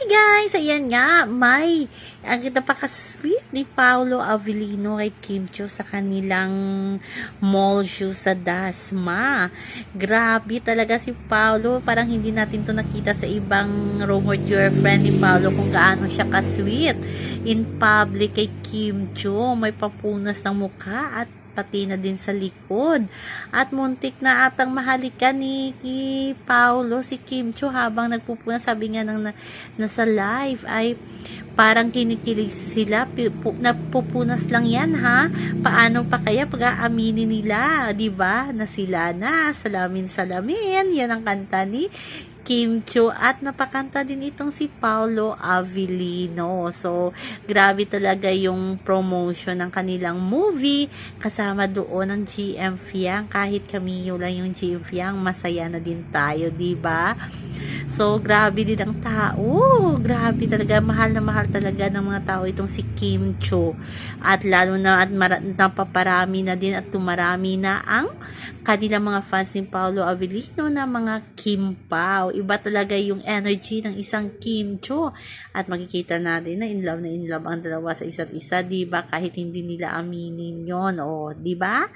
Hi guys! Ayan nga, may ang napaka-sweet ni Paolo Avellino kay Kim Chiu sa kanilang mall show sa Dasma. Grabe talaga si Paolo. Parang hindi natin to nakita sa ibang rumored girlfriend ni Paolo kung gaano siya ka-sweet. In public kay Kim Chiu, may papunas ng mukha at pati na din sa likod. At muntik na atang mahalikan ni, ni Paulo si Kim Cho habang nagpupuna. Sabi nga nang na, nasa live ay parang kinikilig sila. Napupunas lang yan ha. Paano pa kaya pag aaminin nila? 'di ba Na sila na. Salamin salamin. Yan ang kanta ni Kim Cho at napakanta din itong si Paulo Avellino. So, grabe talaga yung promotion ng kanilang movie kasama doon ng GM Fiang. Kahit kami lang yung GM Fiang, masaya na din tayo, 'di ba? So, grabe din ang tao. Grabe talaga. Mahal na mahal talaga ng mga tao itong si Kim Cho. At lalo na at napaparami na din at tumarami na ang kanilang mga fans ni Paolo Avellino na mga Kim Pao. Iba talaga yung energy ng isang Kim Cho. At makikita natin na in love na in love ang dalawa sa isa't isa, 'di ba? Kahit hindi nila aminin 'yon, o 'di ba?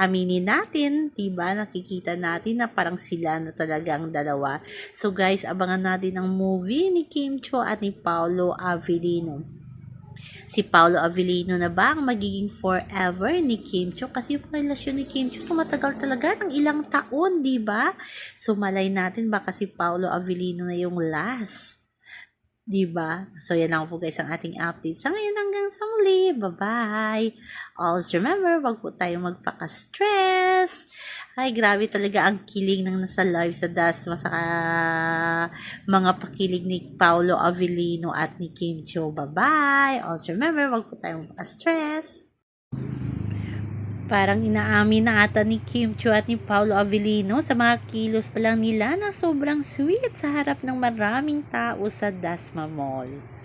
Aminin natin, 'di ba? Nakikita natin na parang sila na talaga ang dalawa. So guys, abangan natin ang movie ni Kim Cho at ni Paolo Avellino si Paolo Avellino na ba ang magiging forever ni Kim Cho? Kasi yung relasyon ni Kim Cho tumatagal talaga ng ilang taon, di ba? So malay natin baka si Paolo Avellino na yung last. Di ba? So yan lang po guys ang ating update. Sa ngayon hanggang sa muli. Bye-bye. Always remember, wag po tayong magpaka-stress. Ay, grabe talaga ang kilig ng nasa live sa Dasma sa mga pakilig ni Paolo Avellino at ni Kim Cho. Bye-bye. Also remember, wag po tayong stress. Parang inaamin na ata ni Kim Cho at ni Paolo Avellino sa mga kilos pa lang nila na sobrang sweet sa harap ng maraming tao sa Dasma Mall.